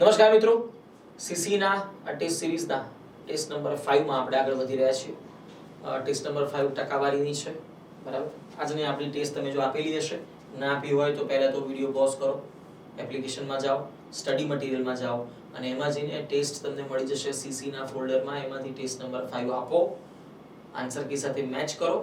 નમસ્કાર મિત્રો. સીસીના ટેસ્ટ સિરીઝના ટેસ્ટ નંબર 5 માં આપણે આગળ વધી રહ્યા છીએ. ટેસ્ટ નંબર 5 ટકાવારીની છે. બરાબર? આજની આપણી ટેસ્ટ તમે જો આપેલી હશે, ના આપી હોય તો પહેલા તો વીડિયો પોઝ કરો એપ્લિકેશનમાં જાઓ સ્ટડી મટીરિયલમાં જાઓ, અને એમાં જઈને ટેસ્ટ તમને મળી જશે સીસીના ફોલ્ડરમાં એમાંથી ટેસ્ટ નંબર 5 આપો. આન્સર કી સાથે મેચ કરો.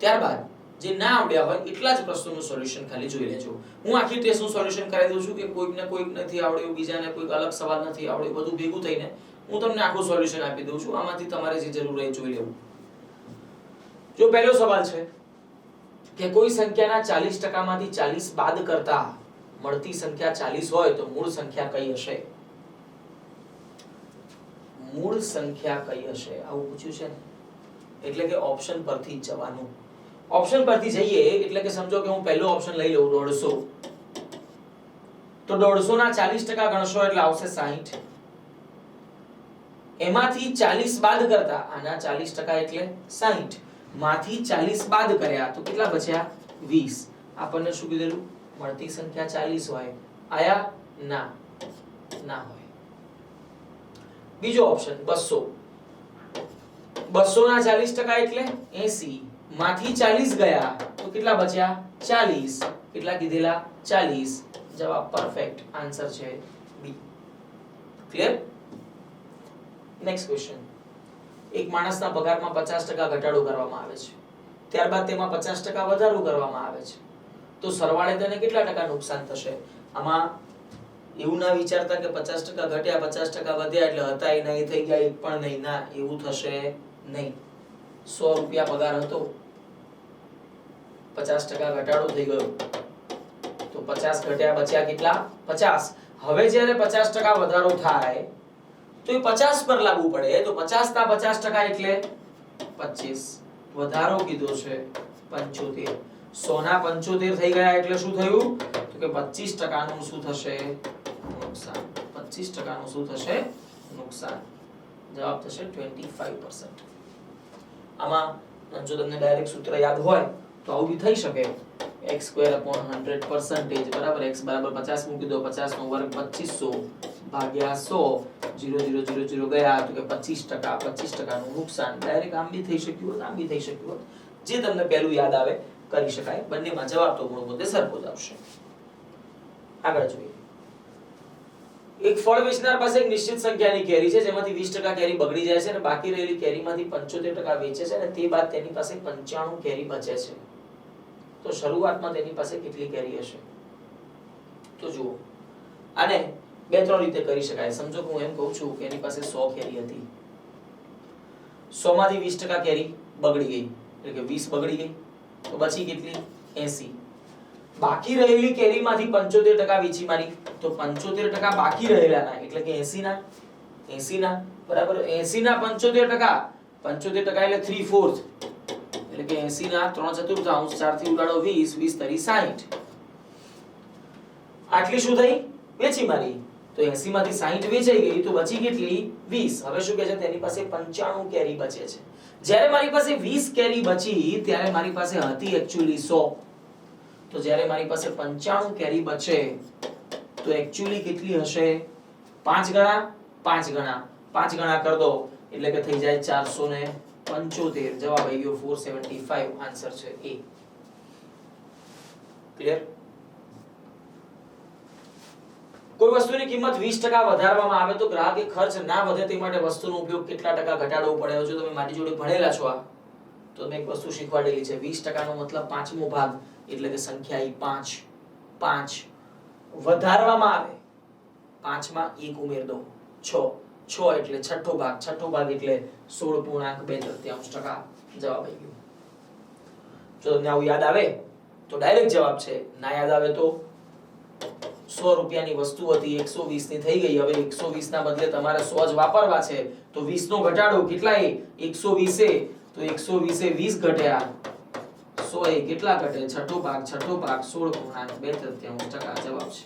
ત્યારબાદ જે ના આવડ્યા હોય એટલા જ પ્રશ્નોનું સોલ્યુશન ખાલી જોઈ લેજો. હું આખી ટેસ્ટનું સોલ્યુશન કરાવી દઉં છું કે કોઈકને કોઈક નથી આવડ્યું, બીજાને કોઈક અલગ સવાલ નથી આવડ્યો, બધું ભેગું થઈને હું તમને આખું સોલ્યુશન આપી દઉં છું. આમાંથી તમારે જે જરૂર હોય જોઈ લેવું. જો પહેલો સવાલ છે કે કોઈ સંખ્યાના ચાલીસ ટકામાંથી ચાલીસ બાદ કરતા મળતી સંખ્યા ચાલીસ હોય તો મૂળ સંખ્યા કઈ હશે? મૂળ સંખ્યા કઈ હશે? આવું પૂછ્યું છે ને? એટલે કે ઓપ્શન પરથી જવાનું. ઓપ્શન પરથી જઈએ, એટલે કે સમજો કે હું પહેલો ઓપ્શન લઈ લઉં, દોઢસો. તો દોઢસો ના ચાલીસ ટકા ગણશો એટલે આવશે સાહીઠ. એમાંથી ચાલીસ બાદ કરતા આના ચાલીસ ટકા એટલે સાહીઠ. માંથી ચાલીસ બાદ કર્યા તો કેટલા બચ્યા? વીસ. આપણને શું કીધેલું? મળતી સંખ્યા ચાલીસ હોય. આયા ના. ના હોય. બીજો ઓપ્શન બસો. બસો ના ચાલીસ ટકા એટલે એસી. માંથી ચાલીસ ગયા, તો કેટલા બચ્યા? ચાલીસ. કેટલા કીધેલા? ચાલીસ. જવાબ પરફેક્ટ આન્સર છે બી ક્લિયર નેક્સ્ટ ક્વેશ્ચન એક માણસના પગારમાં પચાસ ટકા ઘટાડો કરવામાં આવે છે. ત્યારબાદ તેમાં પચાસ ટકા વધારો કરવામાં આવે છે. તો સરવાળે તેને કેટલા ટકા નુકસાન થશે? આમાં એવું ના વિચારતા કે પચાસ ટકા ઘટ્યા, પચાસ ટકા વધ્યા એટલે હતા એ નહીં, થઈ ગયા એક પણ નહીં, ના, એવું થશે નહીં. સો રૂપિયા પગાર હતો. પચાસ ટકા ઘટાડો થઈ ગયો. તો પચાસ ઘટ્યા બચ્યા કેટલા? પચાસ. હવે જ્યારે પચાસ ટકા વધારો થાય, તો એ પચાસ પર લાગુ પડે. તો પચાસ ના પચાસ ટકા એટલે પચીસ. વધારો કીધો છે પંચોતેર. સો પંચોતેર થઈ ગયા એટલે શું થયું? તો કે પચીસ ટકાનું શું થશે? નુકસાન. પચીસ ટકાનું શું થશે? નુકસાન. જવાબ થશે ટ્વેન્ટી ફાઈવ પર્સન્ટ આમાં જો તમને ડાયરેક્ટ સૂત્ર યાદ હોય તો આવું બી થઈ શકે x સ્ક્વેર અપોન 100 પર્સન્ટેજ બરાબર? X બરાબર 50 મૂકી દો 50 નો વર્ગ 2500 ભાગ્યા 100 0 0 0 0 ગયા, તો કે 25 ટકા 25 ટકાનું નુકસાન. ડાયરેક્ટ આમ બી થઈ શક્યું આમ બી થઈ શક્યું જે તમને પહેલું યાદ આવે, કરી શકાય. બંનેમાં જવાબ તો મૂળભૂત સરખો જ આવશે. આગળ જોઈએ. એક ફળ વેચનાર પાસે એક નિશ્ચિત સંખ્યાની કેરી છે, જેમાંથી 20% કેરી બગડી જાય છે અને બાકી રહેલી કેરીમાંથી 75% વેચે છે અને તે બાદ તેની પાસે 95 કેરી બચે છે. તો શરૂઆતમાં તેની પાસે કેટલી કેરી હશે? તો જુઓ. આને બે ત્રણ રીતે કરી શકાય. સમજો કે હું એમ કહું છું કે એની પાસે સો કેરી હતી. સો માંથી 20% કેરી બગડી ગઈ. એટલે કે વીસ બગડી ગઈ. તો બચી કેટલી? એસી. બાકી રહેલી કેરીમાંથી પંચોતેર ટકા વીચી મારી. તો 75% બાકી રહેલાના. એટલે કે એસી ના એસી ના બરાબર 80 ના 75% 75% એટલે થ્રી ફોર્થ એટલે કે 80 ના 3 ચતુર્થાંશ 4 થી ઉડાડો 20 20 તરી 60 આટલી શું થઈ? વેચી મારી. તો 80 માંથી 60 વેચાઈ ગઈ, તો બચી કેટલી? 20 હવે શું કહે છે? તેની પાસે 95 કેરી બચે છે. જ્યારે મારી પાસે 20 કેરી બચી, ત્યારે મારી પાસે હતી એક્ચ્યુઅલી 100 તો જ્યારે મારી પાસે 95 કેરી બચે, તો એક્ચ્યુઅલી કેટલી હશે? 5 ગણા? 5 ગણા. 5 ગણા કર દો. એટલે કે થઈ જાય 475 જવાબ આવી ગયો 475 આન્સર છે એ ક્લિયર કોઈ વસ્તુની કિંમત 20% વધારવામાં આવે તો ગ્રાહકે ખર્ચ ના વધે તે માટે વસ્તુનો ઉપયોગ કેટલા ટકા ઘટાડવો પડે? જો તમે મારી જોડે ભણેલા છો આ, તો મેં એક વસ્તુ શીખવાડેલી છે. 20% નો મતલબ પાંચમો ભાગ, એટલે કે સંખ્યા એ 5 5 વધારવામાં આવે. પાંચમાં એક ઉમેર દો. 6 6 એટલે છઠ્ઠો ભાગ. છઠ્ઠો ભાગ એટલે સોળ પૂર્ણાંક બે તૃતીયાંશ ટકા જવાબ આવી ગયો. જો તમને આવું યાદ આવે, તો ડાયરેક્ટ જવાબ છે. ના યાદ આવે તો સો રૂપિયાની વસ્તુ હતી, એકસો વીસની થઈ ગઈ. હવે એકસો વીસ ના બદલે તમારે સો જ વાપરવા છે. તો વીસ નો ઘટાડો કેટલાય? એકસો વીસે. તો એકસો વીસે વીસ ઘટ્યા. સો એ કેટલા ઘટે? છઠ્ઠો ભાગ છઠ્ઠો ભાગ, સોળ પૂર્ણાંક બે તૃતીયાંશ ટકા જવાબ છે.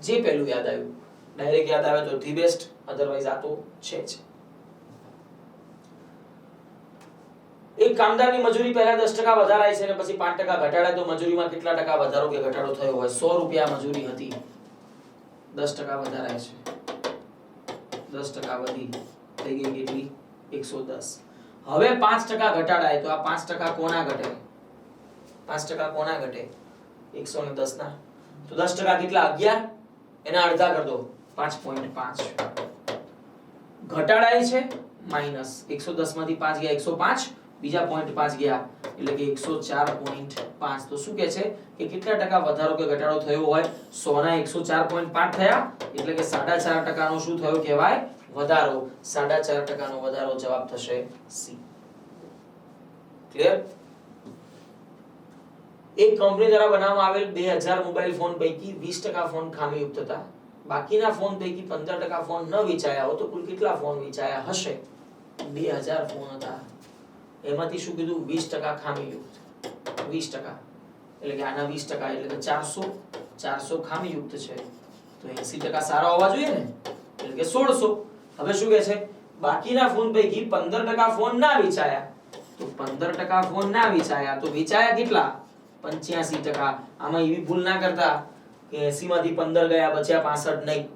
જે પહેલું યાદ આવ્યું. ડાયરેક્ટ યાદ આવે તો ધી બેસ્ટ અધરવાઇઝ આ તો છે જ. એક કામદારની મજૂરી પહેલા 10% વધારાય છે અને પછી 5% ઘટાડાય, તો મજૂરીમાં કેટલા ટકા વધારો કે ઘટાડો થયો હોય? 100 રૂપિયા મજૂરી હતી. દસ ટકા વધારાય છે. દસ ટકા વધી થઈ ગઈ કેટલી? એકસો દસ. હવે પાંચ ટકા ઘટાડાય, તો આ પાંચ ટકા કોના ઘટે? પાંચ ટકા કોના ઘટે? એકસો ને દસ ના તો દસ ટકા કેટલા? અગિયાર? એના અડધા કર દો. પાંચ પોઈન્ટ પાંચ. ઘટાડાય છે, માઇનસ એકસો દસમાંથી પાંચ ગયા એકસો પાંચ, બીજા પોઈન્ટ પાંચ ગયા, એટલે કે એકસો ચાર પોઈન્ટ પાંચ. તો શું કે છે કે કેટલા ટકા વધારો કે ઘટાડો થયો હોય? સોના એકસો ચાર પોઈન્ટ પાંચ થયા, એટલે કે સાડા ચાર ટકાનો શું થયો કહેવાય? વધારો. સાડા ચાર ટકાનો વધારો જવાબ થશે સી ક્લિયર એક કંપની દ્વારા બનાવવામાં આવેલ બે હજાર મોબાઈલ ફોન પૈકી વીસ ટકા ફોન ખામીયુક્ત હતા. બાકીના ફોન પૈકી પંદર ટકા ફોન ન વેચાયા હોય તો કુલ કેટલા ફોન વેચાયા હશે? બે ફોન હતા. એમાંથી શું કીધું? વીસ ટકા ખામીયુક્ત વીસ ટકા. એટલે કે આના વીસ ટકા એટલે કે ચારસો ચારસો ખામીયુક્ત છે. તો એસી ટકા સારા હોવા જોઈએ ને? એટલે કે સોળસો. હવે શું કે છે? બાકીના ફોન પૈકી પંદર ટકા ફોન ના વેચાયા તો પંદર ટકા ફોન ના વેચાયા તો વેચાયા કેટલા? પંચ્યાસી ટકા. આમાં એવી ભૂલ ના કરતા. કે 80 માંથી પંદર ગયા બચ્યા પાસઠ નહીં.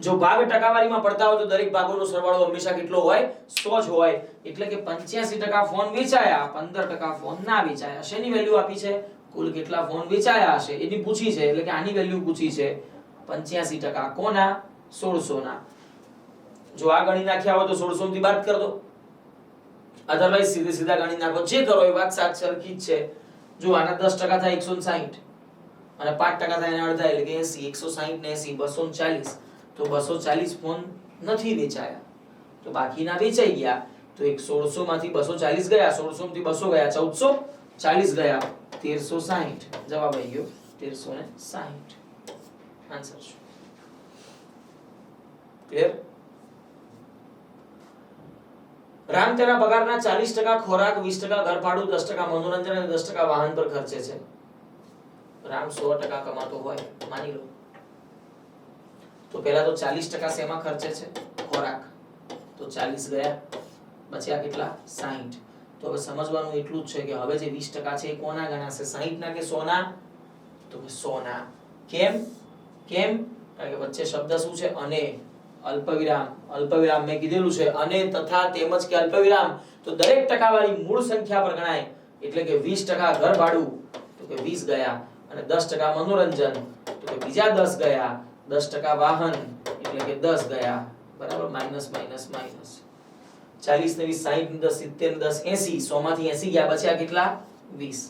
જો ભાગ ટકાવારીમાં પડતા હોય તો દરેક ભાગોનો સરવાળો હંમેશા કેટલો હોય? 100 જ હોય. એટલે કે પંચ્યાસી ટકા ફોન વેચાયા, પંદર ટકા ફોન ના વેચાયા. શેની વેલ્યુ આપી છે? કુલ કેટલા ફોન વેચાયા હશે? એની પૂછી છે, એટલે કે આની વેલ્યુ પૂછી છે. પંચ્યાસી ટકા. કોના? 1600 ના જો આ ગણી નાખ્યા હોય તો 1600 થી બાદ કર દો. અધરવાઇઝ સીધે સીધા ગણી નાખો. જે કરો એ વાત સાચ સરખી જ છે. જો આના દસ ટકા થાય એકસો સાહીઠ. અને પાંચ ટકા થાય એના અડધા એટલે કે એસી, એકસો સાહીઠ ને એસી, બસો ચાલીસ. તો બસો ચાલીસ ફોન નથી વેચાયા. તો બાકીના વેચાઈ ગયા. તો એક સોળસો માંથી બસો ચાલીસ ગયા, સોળસો માંથી બસો ગયા, ચૌદસો ચાલીસ ગયા. તેરસો સાહીઠ. જવાબ આવી ગયો. તેરસો ને સાહીઠ. આન્સર શું? ક્લિયર રામ તેના પગારના ચાલીસ ટકા ખોરાક, વીસ ટકા ઘરભાડું, દસ ટકા મનોરંજન અને દસ ટકા વાહન પર ખર્ચે છે. રામ સો ટકા કમાતો હોય, માની લો. તો પહેલા તો ચાલીસ ટકા શેમાં ખર્ચે છે? ખોરાક. તો ચાલીસ ગયા બચ્યા કેટલા? સાહીઠ તો હવે સમજવાનું એટલું જ છે કે હવે જે વીસ ટકા છે એ કોના ગણાશે? સાહીઠ ના કે સોના? તો કે સોના. કેમ? કેમ? કારણ કે વચ્ચે શબ્દ શું છે? અને. અલ્પવિરામ. અલ્પવિરામ મેં કીધેલું છે. અને તથા તેમજ કે અલ્પવિરામ. તો દરેક ટકાવાળી મૂળ સંખ્યા પર ગણાય. એટલે કે 20% ઘર ભાડું તો કે વીસ ગયા. અને 10% મનોરંજન. તો કે બીજા દસ ગયા 10% વાહન, એટલે કે દસ ગયા, બરાબર? Minus minus minus. ચાલીસ ને 20 60 ને 10 70 ને 10 80 100 માંથી 80 ગયા, બચ્યા કેટલા? વીસ.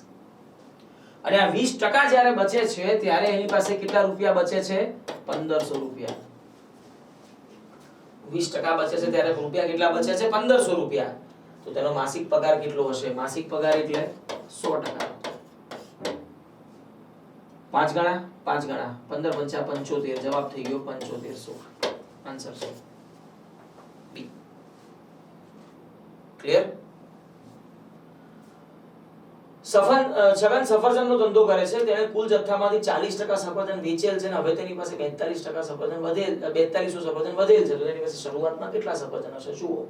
અને આ 20% જ્યારે બચે છે, ત્યારે એની પાસે કેટલા રૂપિયા બચે છે? પંદરસો રૂપિયા. વીસ ટકા બચે છે, ત્યારે રૂપિયા કેટલા બચે છે? પંદરસો રૂપિયા. તો તેનો માસિક પગાર કેટલો હશે? માસિક પગાર એટલે સો ટકા. પાંચ ગણા પાંચ ગણા. પંદર, પંચા, પંચોતેર. જવાબ થઈ ગયો પંચોતેરસો આન્સર સો બી ક્લિયર સફન છગન સફરજનનો ધંધો કરે છે. તેણે કુલ જથ્થામાંથી ચાલીસ ટકા સફરજન વેચેલ છે અને હવે તેની પાસે બેતાલીસ ટકા સફરજન વધેલ બેતાલીસો સફરજન વધેલ છે. તો તેની પાસે શરૂઆતમાં કેટલા સફરજન હશે? જુઓ.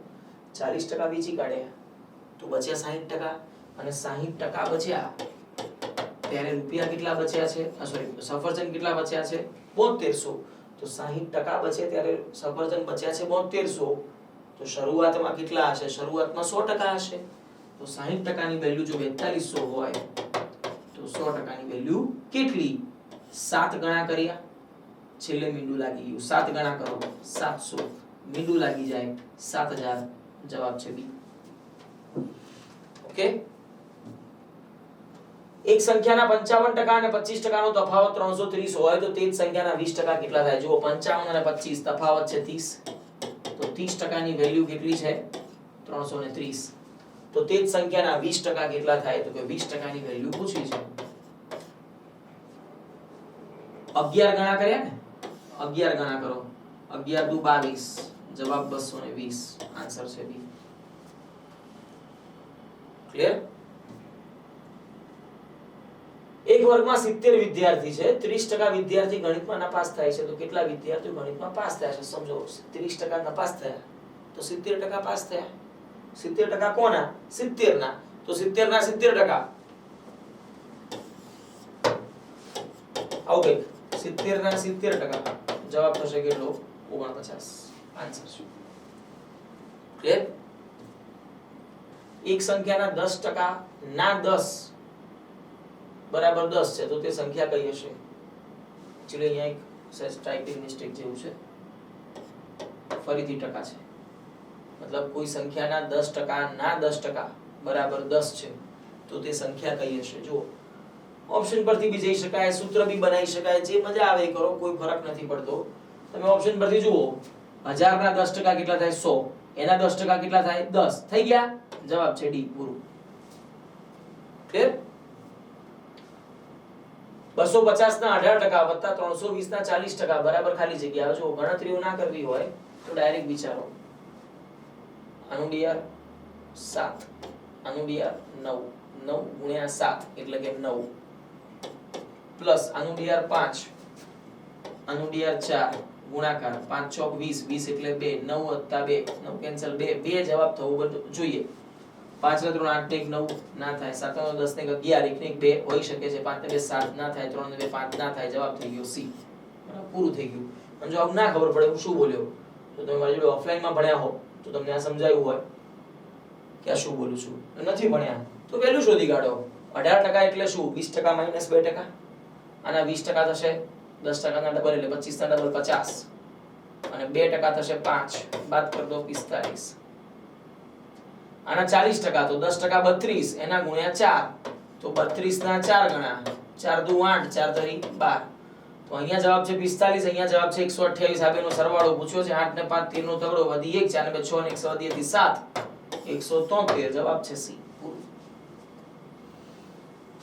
ચાલીસ ટકા વેચી કાઢ્યા. તો બચ્યા સાહીઠ ટકા અને સાહીઠ ટકા બચ્યા. ત્યારે રૂપિયા કેટલા બચ્યા છે? સોરી સફરજન કેટલા બચ્યા છે? બોતેરસો. તો સાહીઠ ટકા બચે ત્યારે સફરજન બચ્યા છે બોતેરસો. તો શરૂઆતમાં કેટલા હશે? શરૂઆતમાં સો ટકા હશે. તો સાહીઠ ટકાની વેલ્યુ જો બેતાલીસો હોય, તો સો ટકાની વેલ્યુ કેટલી? સાત ગણા કર્યા. છેલ્લે મીંડું લાગી ગયું. સાત ગણા કરો. સાતસો. મીંડું લાગી જાય. સાત હજાર. જવાબ છે બી. ઓકે? એક સંખ્યાના પંચાવન ટકા અને પચીસ ટકાનો તફાવત ત્રણસો ત્રીસ હોય તો તે જ સંખ્યાના વીસ ટકા કેટલા થાય? જુઓ, પંચાવન અને પચીસ, તફાવત છે ત્રીસ. તો ત્રીસ ટકાની વેલ્યુ કેટલી છે? ત્રણસો ને ત્રીસ. તો તે જ સંખ્યાના વીસ ટકા કેટલા થાય? તો કે વીસ ટકાની વેલ્યુ પૂછી છે. અગિયાર ગણા કર્યા ને? અગિયાર ગણા કરો. અગિયાર દુ બાવીસ. જવાબ બસો ને વીસ. આન્સર છે બી. ક્લિયર એક વર્ગમાં સિત્તેર વિદ્યાર્થી છે, ત્રીસ ટકા વિદ્યાર્થી ગણિતમાં નપાસ થાય છે. તો કેટલા વિદ્યાર્થીઓ ગણિતમાં પાસ થયા છે? સમજો. ત્રીસ ટકા નપાસ થયા. તો સિત્તેર ટકા પાસ થયા. સિત્તેર ટકા કોના? સિત્તેર ના તો સિત્તેર ના સિત્તેર ટકા. આવું કંઈક. સિત્તેર ના સિત્તેર ટકા. જવાબ થશે કેટલો? ઓગણપચાસ. આન્સર શું? ક્લિયર એક સંખ્યાના દસ ટકા ના દસ. બરાબર દસ છે, તો તે સંખ્યા કઈ હશે? એકચ્યુઅલી અહીંયા એક સહેજ ટાઈપિંગ મિસ્ટેક જેવું છે. ફરીથી ટકા છે. મતલબ કોઈ સંખ્યાના દસ ટકા, ના દસ ટકા, બરાબર દસ છે, તો તે સંખ્યા કઈ હશે? જુઓ. ઓપ્શન પરથી બી જઈ શકાય, સૂત્ર બી બનાવી શકાય, જે મજા આવે કરો, કોઈ ફરક નથી પડતો. તમે ઓપ્શન પરથી જુઓ. હજાર ના દસ ટકા કેટલા થાય? સો. એના દસ ટકા કેટલા થાય? દસ. થઈ ગયા? જવાબ છે ડી પૂરું ક્લિયર બસો પચાસ ના અઢાર ટકા વત્તા ત્રણસો વીસ ના ચાલીસ ટકા બરાબર ખાલી જગ્યા. જો ગણતરીઓ ના કરવી હોય તો ડાયરેક્ટ વિચારો. આનું ડીઆર સાત. આનું નવ. નવ ગુણ્યા સાત એટલે કે નવ. પ્લસ આનું ડીઆર પાંચ. આનું ડીઆર ચાર. ગુણાકાર પાંચ ચોક વીસ. વીસ એટલે બે. નવ વત્તા બે. નવ કેન્સલ બે. બે જવાબ થવો જોઈએ. પાંચ ને ત્રણ આઠ એક નવ ના થાય, સાત દસ ને અગિયાર એક ને બે હોઈ શકે છે, પાંચ બે સાત ના થાય, ત્રણ બે પાંચ ના થાય, જવાબ થઈ ગયો સી. પૂરું થઈ ગયું. અને જો આવું ના ખબર પડે, હું શું બોલ્યો? તો તમે મારી જોડે ઓફલાઈનમાં ભણ્યા હો તો તમને આ સમજાયું હોય કે આ શું બોલું છું. નથી ભણ્યા. તો પહેલું શોધી કાઢો. અઢાર ટકા એટલે શું? વીસ ટકા માઇનસ બે ટકા? આના વીસ ટકા થશે દસ ટકાના ડબલ એટલે પચીસના ડબલ પચાસ. અને બે ટકા થશે પાંચ. બાદ કરી દો પિસ્તાલીસ આના ચાલીસ ટકા તો દસ ટકા બત્રીસ, એના ગુણ્યા ચાર. તો બત્રીસ ના ચાર ગણા. ચાર દુ આઠ, ચાર તરી બાર. તો અહીંયા જવાબ છે પિસ્તાલીસ, અહીંયા જવાબ છે એકસો અઠ્યાવીસ. આ સરવાળો પૂછ્યો છે આઠ ને પાંચ તેર નો તગડો વધી એક, ચાર ને બે છ ને એકસો વધી સાત. એકસો તોતેર, જવાબ છે સી.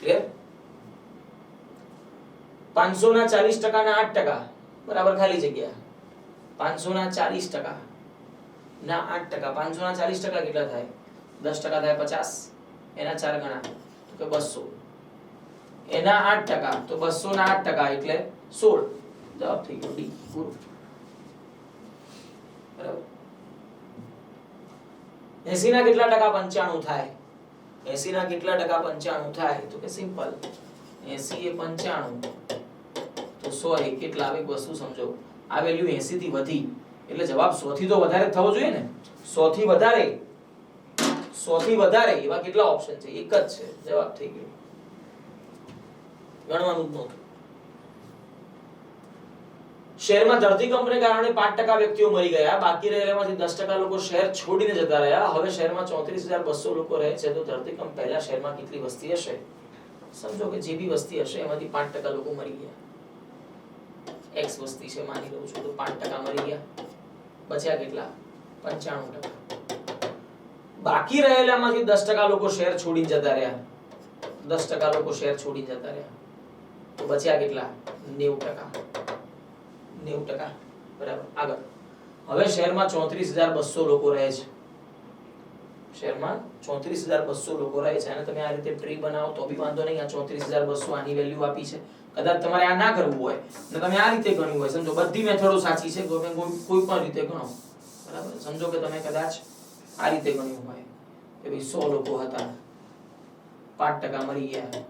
ક્લિયર પાંચસો ના ચાલીસ ટકા ના આઠ ટકા. બરાબર ખાલી જગ્યા. પાંચસો ના ચાલીસ ટકા. ના, આઠ ટકા. પાંચસો ના ચાલીસ ટકા કેટલા થાય? દસ ટકા થાય પચાસ, એના ચાર ગણા, તો કે બસો. એના આઠ ટકા, તો બસો ના આઠ ટકા એટલે સોળ. જવાબ થઈ ગયો. ડી. પૂરો બરાબર. એસી ના કેટલા ટકા પંચાણું થાય? એસી ના કેટલા ટકા પંચાણું થાય? તો કે સિમ્પલ. એસી એ પંચાણું. તો સો એ કેટલા આવે વસ્તુ સમજો. આ વેલ્યુ એસી થી વધી. એટલે જવાબ સો થી તો વધારે થવો જોઈએ ને. સો થી વધારે સો થી વધારે એવા કેટલા ઓપ્શન છે? એક જ છે. જવાબ થઈ ગયો. ગણવાનું જ નહોતું. શહેરમાં ધરતીકંપને કારણે પાંચ ટકા વ્યક્તિઓ મરી ગયા. બાકી રહેલામાંથી દસ ટકા લોકો શહેર છોડીને જતા રહ્યા. હવે શહેરમાં ચોત્રીસ હજાર બસો લોકો રહે છે. તો ધરતીકંપ પહેલા શહેરમાં કેટલી વસ્તી હશે? સમજો કે જે બી વસ્તી હશે, એમાંથી પાંચ ટકા લોકો મરી ગયા. એક્સ વસ્તી છે, માની લઉં છું. તો પાંચ ટકા મરી ગયા. બચ્યા કેટલા? પંચાણું ટકા. બાકી રહેલામાંથી દસ ટકા લોકો શેર છોડી જતા રહ્યા. દસ ટકા લોકો શેર છોડી જતા રહ્યા. તો બચ્યા કેટલા? નેવું ટકા. નેવું ટકા. બરાબર. આગળ. હવે શહેરમાં ચોત્રીસ હજાર બસો લોકો રહે છે. શહેરમાં ચોત્રીસ હજાર બસો લોકો રહે છે. અને તમે આ રીતે ટ્રી બનાવો તો બી વાંધો નહીં. આ ચોત્રીસ હજાર બસો આની વેલ્યુ આપી છે. કદાચ તમારે આ ના કરવું હોય. ને તમે આ રીતે ગણ્યું હોય. સમજો, બધી મેથડો સાચી છે. કોઈ પણ રીતે ગણો. બરાબર? સમજો કે તમે કદાચ આ રીતે ગણ્યું હોય. કે ભાઈ સો લોકો હતા. પાંચ ટકા મરી ગયા.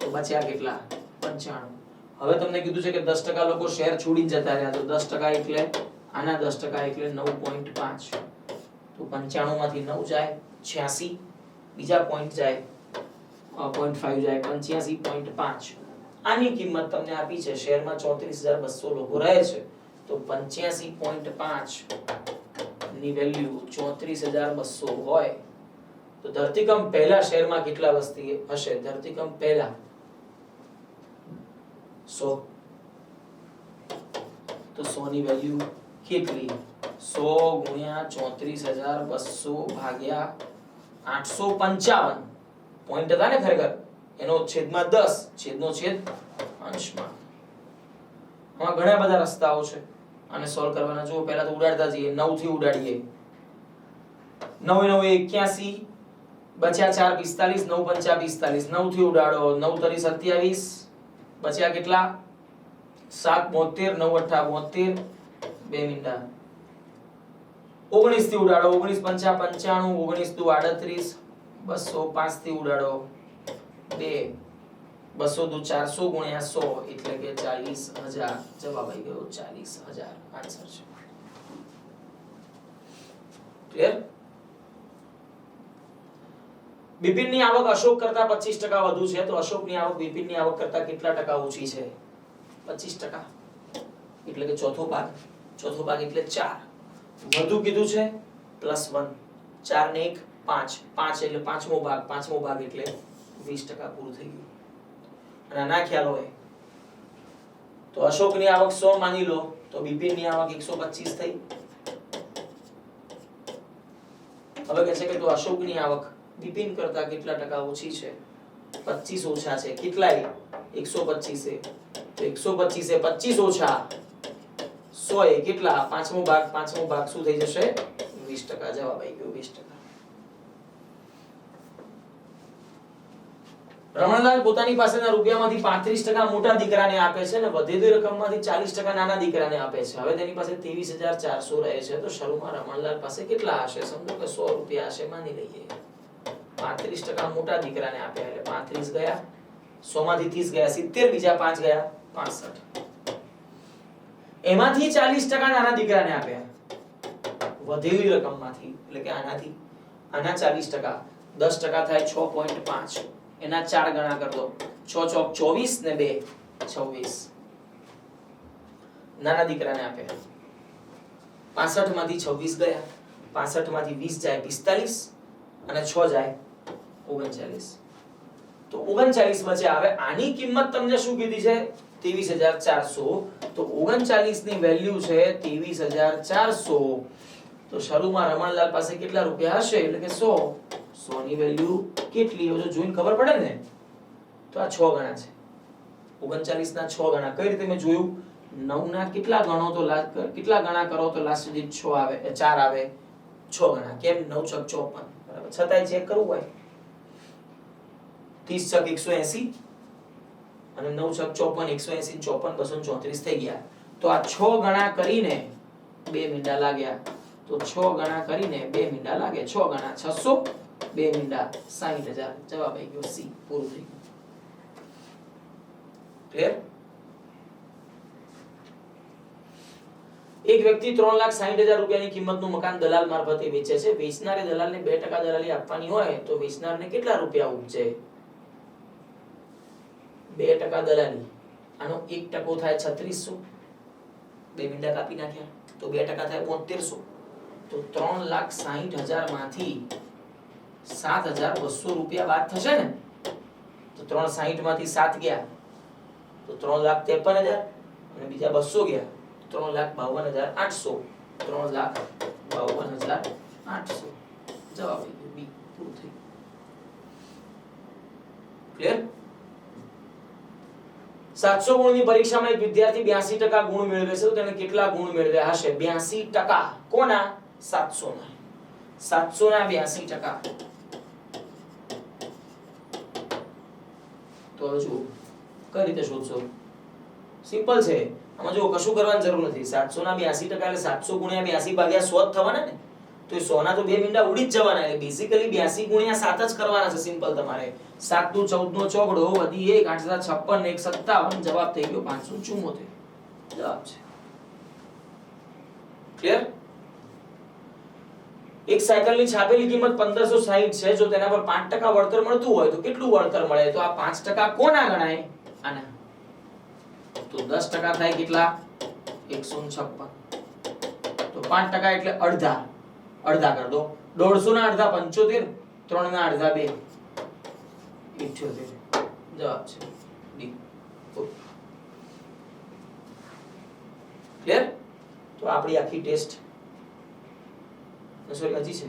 તો બચ્યા કેટલા? પંચાણું. હવે તમને કીધું છે કે દસ ટકા લોકો શહેર છોડીને જતા રહ્યા. તો દસ ટકા એટલે, આના દસ ટકા એટલે નવ પોઈન્ટ પાંચ. તો પંચાણું માંથી નવ જાય છ્યાસી. બીજા પોઈન્ટ જાય પોઈન્ટ ફાઈવ જાય પંચ્યાસી પોઈન્ટ પાંચ. આની કિંમત તમને આપી છે શહેરમાં ચોત્રીસ હજાર બસો લોકો રહે છે. તો પંચ્યાસી પોઈન્ટ પાંચ. ની વેલ્યુ ચોત્રીસ હજાર બસો હોય, તો ધરતીકંપ પહેલા શહેરમાં કેટલા વસ્તી હશે? ધરતીકંપ પહેલા. સો. તો સો ની વેલ્યુ કેટલી? સો ગુણ્યા ચોત્રીસ હજાર બસો ભાગ્યા આઠસો પંચાવન. પોઈન્ટ હતા ને ખરેખર? એનો છેદમાં દસ. છેદનો છેદ અંશમાં. આમાં ઘણા બધા રસ્તાઓ છે. આને સોલ્વ કરવાના. જો પહેલા તો ઉડાડતા જઈએ. નવથી ઉડાડીએ. નવ નવ, એક્યાસી, બચ્યા ચાર, પિસ્તાલીસ, નવ પંચા પિસ્તાલીસ. નવથી ઉડાડો. નવ તરી સત્યાવીસ. બચ્યા કેટલા? સાત, બોતેર, નવ, અઠા, બોતેર. બે મીંડા. ઓગણીસથી ઉડાડો. ઓગણીસ, પંચા, પંચાણું. ઓગણીસ, દુ, આડત્રીસ. બસો પાંચથી ઉડાડો. બે. બસો દુ ચારસો ગુણ્યા સો એટલે કે ચાલીસ હજાર જવાબ આવી ગયો ચાલીસ હજાર આન્સર છે ક્લિયર બિપિનની આવક અશોક કરતા પચીસ ટકા વધુ છે, તો અશોકની આવક બિપિનની આવક કરતા કેટલા ટકા ઓછી છે? પચીસ ટકા. એટલે કે ચોથો ભાગ. ચોથો ભાગ એટલે ચાર. વધુ કીધું છે? Plus one. ચાર ને એક, પાંચ. પાંચ એટલે પાંચમો ભાગ. પાંચમો ભાગ એટલે વીસ ટકા પૂરું થઈ ગયું. અને ના ખ્યાલ હોય. તો અશોકની આવક સો માની લો, તો બિપિનની આવક એકસો પચીસ થઈ. હવે કહે છે કે તો અશોકની આવક બિપિન કરતા કેટલા ટકા ઓછી છે? પચીસ ઓછા છે. કેટલાય? એકસો છે તો એકસો પચીસે પચીસ ઓછા સો એ કેટલા? પાંચમો ભાગ પાંચમો ભાગ શું થઈ જશે? વીસ ટકા જવાબ આવી ગયો, વીસ ટકા. રમણલાલ પોતાની પાસેના રૂપિયામાંથી પાંત્રીસ ટકા મોટા દીકરાને આપે છે અને વધેલી રકમમાંથી ચાલીસ ટકા નાના દીકરાને આપે છે. હવે તેની પાસે ત્રેવીસ હજાર ચારસો રહે છે. તો શરૂમાં રમણલાલ પાસે કેટલા હશે? સમજો કે સો રૂપિયા હશે, માની લઈએ. પાંત્રીસ ટકા મોટા દીકરાને આપ્યા એટલે પાંત્રીસ ગયા સો માંથી ત્રીસ ગયા, સિત્તેર બીજા પાંચ ગયા, પાસઠ. એમાંથી ચાલીસ ટકા નાના દીકરાને આપ્યા. વધેલી રકમમાંથી, એટલે કે આનાથી, આના ચાલીસ ટકા, દસ ટકા થાય છ પોઈન્ટ પાંચ. એના ચાર ગણા કર છ ચોક ચોવીસ ને બે છવ્વીસ. નાના દીકરાને આપે. પાસઠમાંથી છવ્વીસ ગયા. પાસઠમાંથી વીસ જાય પિસ્તાલીસ અને છ જાય ઓગણચાલીસ. તો ઓગણચાલીસ વચ્ચે આવે. આની કિંમત તમને શું કીધી છે? ત્રેવીસ હજાર ચારસો. તો ઓગણચાલીસની વેલ્યુ છે ત્રેવીસ હજાર ચારસો. તો શરૂમાં રમણલાલ પાસે કેટલા રૂપિયા હશે? એટલે કે સો. સો ની વેલ્યુ કેટલી હવે જો જોઈને ખબર પડે ને? તો આ છ ગણા છે. ઓગણચાલીસ ના છ ગણા. કઈ રીતે મેં જોયું? નવ ના કેટલા ગણો તો કેટલા ગણા કરો તો લાસ્ટ સુધી છ આવે ચાર આવે? છ ગણા. કેમ? નવ છક ચોપન. બરાબર. છતાંય ચેક કરવું હોય. ત્રીસ છક એકસો એસી અને નવ છક ચોપન, એકસો એસી ચોપન, બસો ચોત્રીસ થઈ ગયા. તો આ છ ગણા કરીને બે મીંડા લાગ્યા. તો છ ગણા કરીને બે મીંડા લાગે. છ ગણા. છસો બે મીંડા સાહીઠ હજાર. જવાબ આવી ગયો સી પૂરું થઈ ગયું એક વ્યક્તિ ત્રણ લાખ સાહીઠ હજાર રૂપિયાની કિંમતનું મકાન દલાલ મારફતે વેચે છે. વેચનારે દલાલને બે ટકા દલાલી આપવાની હોય તો વેચનારને કેટલા રૂપિયા ઉપજે? બે ટકા દલાલી. આનો એક ટકો થાય છત્રીસો બે મીંડા કાપી નાખ્યા તો બે ટકા થાય બોતેરસો. તો ત્રણ લાખ સાહીઠ હજારમાંથી સાત હજાર બસો રૂપિયા બાદ થશે ને, તો ત્રણ સાહીઠમાંથી સાત ગયા. તો ત્રણ લાખ ત્રેપન હજાર અને બીજા બસો ગયા. ત્રણ લાખ બાવન હજાર આઠસો. ત્રણ લાખ બાવન હજાર આઠસો. જવાબ બી પૂરું થઈ ક્લિયર સાતસો ગુણની પરીક્ષામાં એક વિદ્યાર્થી બ્યાસી ટકા ગુણ મેળવે છે, તો તેને કેટલા ગુણ મેળવ્યા હશે? બ્યાસી ટકા. કોના? સાતસો ના સાતસો ના બ્યાસી ટકા. તો હવે જુઓ, કઈ રીતે શોધશો? સિમ્પલ છે. આમાં જો કશું કરવાની જરૂર નથી. સાતસો ના બ્યાસી ટકા એટલે સાતસો ગુણ્યા બ્યાસી ભાગ્યા સો જ થવાના ને? તો સો ના તો બે મીંડા ઉડી જ જવાના. એટલે બેઝિકલી બ્યાસી ગુણ્યા સાત જ કરવાના છે સિમ્પલ તમારે. સાત દુ ચૌદ નો ચોગડો વધી એક, આઠ સાત છપ્પન, એક સત્તાવન, જવાબ થઈ ગયો પાંચસો ચુમ્મોતેર જવાબ છે. ક્લિયર એક સાયકલની છાપેલી કિંમત પંદરસો સાહીઠ છે. જો તેના પર પાંચ ટકા વળતર મળતું હોય તો કેટલું વળતર મળે? તો આ પાંચ ટકા કોના ગણાય? આના. તો દસ ટકા થાય કેટલા? એકસો છપ્પન. તો પાંચ ટકા એટલે અડધા. અડધા કર દો. દોઢસો ના અડધા પંચોતેર, ત્રણ ના અડધા બે. ઇઠ્યોતેર. જવાબ છે ડી. તો આપણી આખી ટેસ્ટ સોરી હજી છે.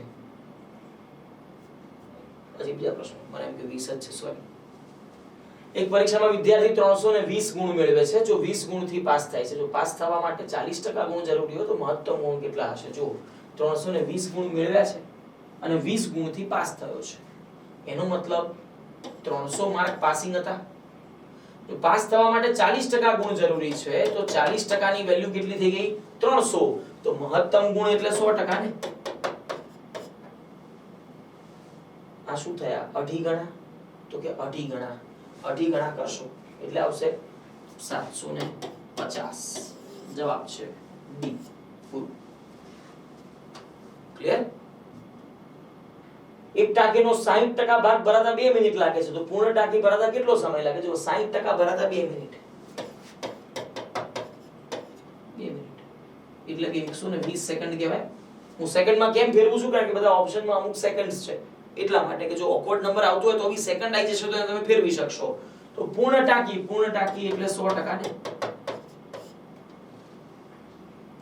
હજી બીજા પ્રશ્નો. મને એમ કે 20 જ છે સોરી એક પરીક્ષામાં વિદ્યાર્થી ત્રણસો ને વીસ ગુણ મેળવે છે. જો વીસ ગુણથી પાસ થાય છે, જો પાસ થવા માટે ચાલીસ ટકા ગુણ જરૂરી હોય તો મહત્તમ ગુણ કેટલા હશે? જો ત્રણસો ને વીસ ગુણ મેળવ્યા છે અને વીસ ગુણથી પાસ થયો છે. એનો મતલબ ત્રણસો માર્ક પાસિંગ હતા. જો પાસ થવા માટે ચાલીસ ટકા ગુણ જરૂરી છે, તો ચાલીસ ટકાની વેલ્યુ કેટલી થઈ ગઈ? ત્રણસો. તો મહત્તમ ગુણ એટલે સો ટકા ને? આ શું થયા? અઢી ગણા? તો કે અઢી ગણા. અઢી ગણા કરશો. એટલે આવશે સાતસો ને પચાસ. જવાબ છે ડી ફૂલ. ક્લિયર એક ટાંકીનો 60% ભાગ ભરાતા બે મિનિટ લાગે છે. તો પૂર્ણ ટાંકી ભરાતા કેટલો સમય લાગે? છે સાહીઠ ટકા ભરાતા બે મિનિટ. બે મિનિટ. એટલે કે 120 સેકન્ડ કહેવાય. હું સેકન્ડમાં કેમ ફેરવું છું? કારણ કે બધા ઓપ્શનમાં અમુક સેકન્ડ છે. એટલા માટે કે જો ઓકવર્ડ નંબર આવતો હોય તો બી સેકન્ડ આવી જશે તો તમે ફેરવી શકશો. તો પૂર્ણ ટાંકી પૂર્ણ ટાંકી એટલે 100% ને?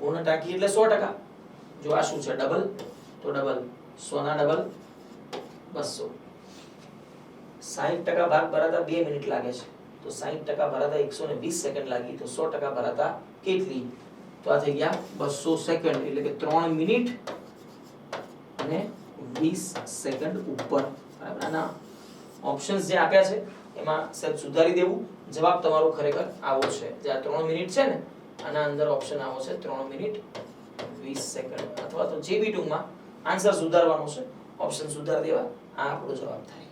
પૂર્ણ ટાંકી એટલે 100% જો આ શું છે ડબલ તો ડબલ 100 ના ડબલ બસો. સાહીઠ ટકા ભાગ ભરાતા બે મિનિટ લાગે છે. તો સાહીઠ ટકા ભરાતા એકસો ને વીસ સેકન્ડ લાગી. તો સો ટકા ભરાતા કેટલી? તો આ થઈ ગયા 200 સેકન્ડ એટલે કે ત્રણ મિનિટ અને વીસ સેકન્ડ ઉપર. બરાબર? આના ઓપ્શન્સ જે આપ્યા છે, એમાં સાહેબ સુધારી દેવું. જવાબ તમારો ખરેખર આવો છે. જે આ ત્રણ મિનિટ છે ને, આના અંદર ઓપ્શન આવો છે, ત્રણ મિનિટ વીસ સેકન્ડ અથવા તો જે બી ટૂંકમાં આન્સર સુધારવાનો છે ઓપ્શન સુધારી દેવા. આ આપણો જવાબ થાય.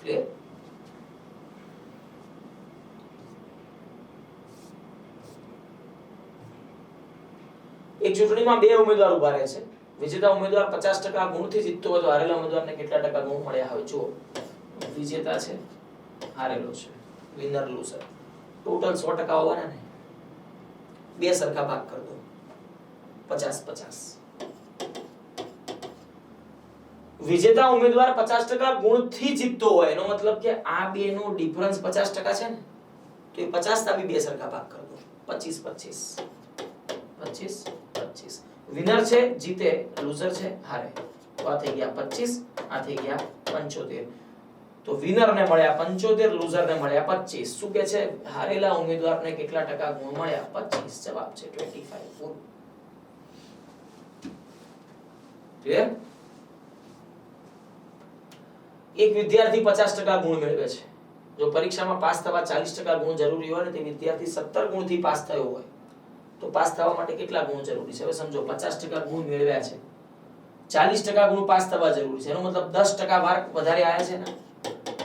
ક્લિયર એક ચૂંટણીમાં બે ઉમેદવાર ઊભા રહે છે. વિજેતા ઉમેદવાર પચાસ ટકા ગુણથી જીતતો હોય તો હારેલા ઉમેદવારને કેટલા ટકા ગુણ મળ્યા હોય? જુઓ, વિજેતા છે, હારેલો છે વિનર લૂઝર ટોટલ સો ટકા હોવાના ને? બે સરખા ભાગ કરી દો. પચાસ પચાસ. વિજેતા ઉમેદવાર પચાસ ટકા ગુણથી જીતતો હોય, એનો મતલબ કે આ બે નો ડિફરન્સ પચાસ ટકા છે ને? તો એ પચાસ ના બી બે સરખા ભાગ કરી દો. પચીસ પચીસ. પચીસ પચીસ. વિનર છે, જીતે લૂઝર છે, હારે. તો આ થઈ ગયા પચીસ, આ થઈ ગયા પંચોતેર. તો વિનર ને મળ્યા પંચોતેર લૂઝર ને મળ્યા પચીસ. શું કે છે? હારેલા ઉમેદવારને કેટલા ટકા ગુણ મળ્યા? પચીસ. જવાબ છે ટ્વેન્ટી ફાઈવ ફૂલ ક્લિયર એક વિદ્યાર્થી પચાસ ટકા ગુણ મેળવે છે. જો પરીક્ષામાં પાસ થવા ચાલીસ ટકા ગુણ જરૂરી હોય ને, તે વિદ્યાર્થી સત્તર ગુણથી પાસ થયો હોય. તો પાસ થવા માટે કેટલા ગુણ જરૂરી છે? હવે સમજો, પચાસ ટકા ગુણ મેળવ્યા છે. ચાલીસ ટકા ગુણ પાસ થવા જરૂરી છે. એનો મતલબ દસ ટકા માર્ક વધારે આવ્યા છે ને?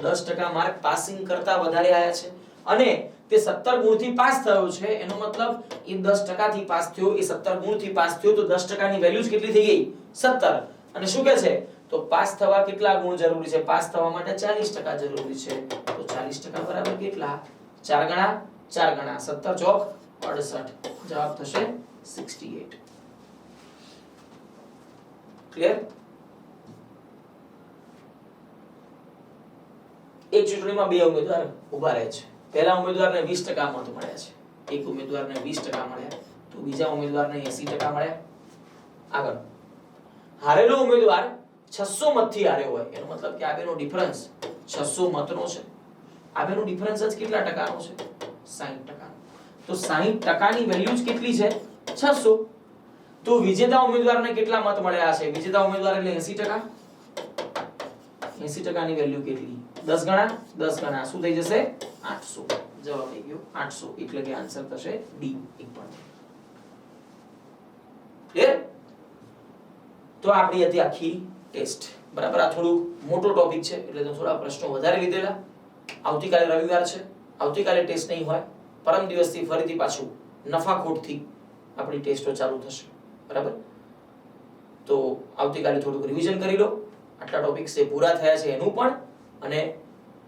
દસ ટકા માર્ક પાસિંગ કરતા વધારે આવ્યા છે. અને તે સત્તર ગુણથી પાસ થયો છે, એનો મતલબ એ દસ ટકાથી પાસ થયો, એ સત્તર ગુણથી પાસ થયો, તો દસ ટકાની વેલ્યુ કેટલી થઈ ગઈ? સત્તર. અને શું કે છે? તો પાસ થવા કેટલા ગુણ જરૂરી છે? પાસ થવા માટે ચાલીસ ટકા જરૂરી છે. તો ચાલીસ ટકા બરાબર કેટલા? ચાર ગણા ચાર ગણા. સત્તર ચોક અડસઠ જવાબ થશે સિક્સટી એટ ક્લિયર એક ચૂંટણીમાં બે ઉમેદવાર ઊભા રહે છે. પહેલા ઉમેદવારને વીસ ટકા મત મળ્યા છે. એક ઉમેદવારને વીસ ટકા મળ્યા. તો બીજા ઉમેદવારને એસી ટકા મળ્યા. આગળ. હારેલો ઉમેદવાર છસો મતથી હાર્યો હોય. એનો મતલબ કે આ ડિફરન્સ છસો મતનો છે. આ ડિફરન્સ જ કેટલા ટકાનો છે? સાહીઠ ટકાનો. તો સાહીઠ ટકાની વેલ્યુ જ કેટલી છે? છસો. તો વિજેતા ઉમેદવારને કેટલા મત મળ્યા છે? વિજેતા ઉમેદવાર એટલે એસી ટકા. એસી ટકાની વેલ્યુ કેટલી? દસ ગણા? દસ ગણા. શું થઈ જશે? આઠસો. જવાબ આવી ગયો. આઠસો. એટલે કે આન્સર થશે ડી એક પણ ક્લિયર તો આપણી હતી આખી ટેસ્ટ બરાબર? આ થોડું મોટો ટોપિક છે. એટલે તો થોડા પ્રશ્નો વધારે લીધેલા. આવતીકાલે રવિવાર છે. આવતીકાલે ટેસ્ટ નહીં હોય. પરમ દિવસથી ફરીથી પાછું નફાખોટથી આપણી ટેસ્ટો ચાલુ થશે. બરાબર? તો આવતીકાલે થોડુંક રિવિઝન કરી લો. આટલા ટોપિક્સ જે પૂરા થયા છે એનું પણ અને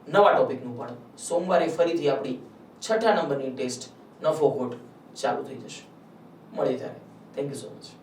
નવા ટોપિકનું પણ. સોમવારે ફરીથી આપણી છઠ્ઠા નંબરની ટેસ્ટ નફો ખોટ ચાલુ થઈ જશે. મળી ત્યારે. Thank you so much